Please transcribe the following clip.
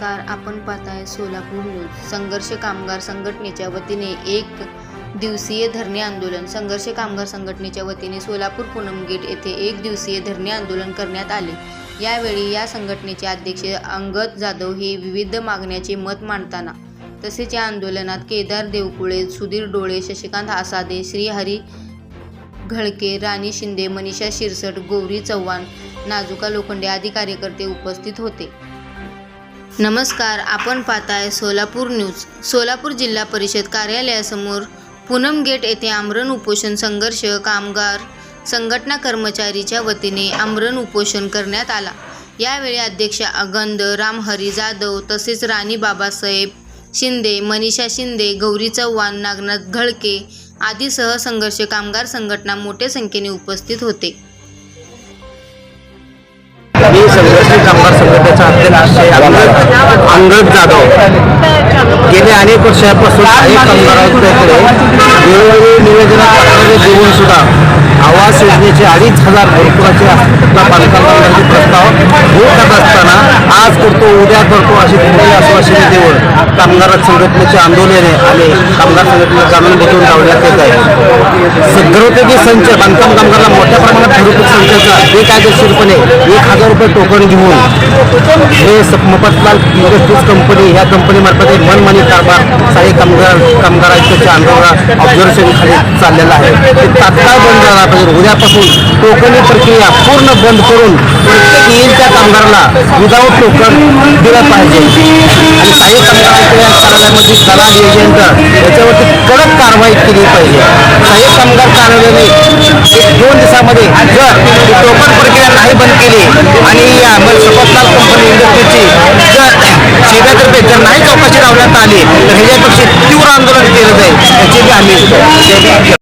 नमस्कार आपण पाहताय सोलापूर न्यूज संघर्ष कामगार संघटनेच्या वतीने एक दिवसीय धरणे आंदोलन. संघर्ष कामगार संघटनेच्या वतीने सोलापूर पूनम गेट येथे एक दिवसीय धरणे आंदोलन करण्यात आले. यावेळी या संघटनेचे अध्यक्ष अंगद जाधव हे विविध मागण्याचे मत मांडताना तसेच या आंदोलनात केदार देवकुळे सुधीर डोळे शशिकांत आसादे श्रीहरी घळके राणी शिंदे मनीषा शिरसट गौरी चव्हाण नाजुका लोखंडे आदी कार्यकर्ते उपस्थित होते. नमस्कार आपण पाहताय सोलापूर न्यूज. सोलापूर जिल्हा परिषद कार्यालयासमोर पूनम गेट येथे आमरण उपोषण संघर्ष कामगार संघटना कर्मचारीच्या वतीने आमरण उपोषण करण्यात आला. यावेळी अध्यक्ष अगंद रामहरी जाधव तसेच राणी बाबासाहेब शिंदे मनीषा शिंदे गौरी चव्हाण नागनाथ घळके आदीसह संघर्ष कामगार संघटना मोठ्या संख्येने उपस्थित होते. कामगार अंगद जाधव. गेले अनेक वर्षापासून अनेक कामगारांकडे वेळोवेळी निवेदन देऊन सुद्धा आवास योजनेचे अडीच हजार घरकुलाचे आपला प्रस्ताव होत असताना आज करतो उद्या करतो अशी थोडी आश्वासने देऊन कामगार संघटनेचे आंदोलने आणि कामगार संघटनेला जाणून बुजवून लावण्यात येत आहे. घरोपयोगी संच बांधकाम कामगारांना मोठ्या प्रमाणात घरगुती संचाचा बेकायदेशीरपणे एक हजार रुपये टोकन घेऊन हे मफतलाल इंडस्ट्रीज कंपनी ह्या कंपनीमार्फत एक मनमानी कारभार सारे कामगार कामगारांच्या आंदोलना ऑब्झर्वेशन खाली चाललेला आहे. ते तात्काळ बंद झाला पाहिजे. उद्यापासून टोकनी प्रक्रिया पूर्ण बंद करून प्रत्येक येईल त्या कामगाराला विदाऊट टोकन दिलं पाहिजे. आणि काही कामगारांच्या या कार्यालयामध्ये दलाल एजंट याच्यावरती कडक कारवाई केली पाहिजे. काही कामगार कार्यालयाने एक दोन दिवसामध्ये जर टोकन प्रक्रिया नाही बंद केली आणि या सपतलाल कंपनी इंडस्ट्रीची जर शेजातर्फे जर नाही चौकशी लावण्यात आली तर ह्याच्यापेक्षा तीव्र आंदोलन केलं जाईल. याची आम्ही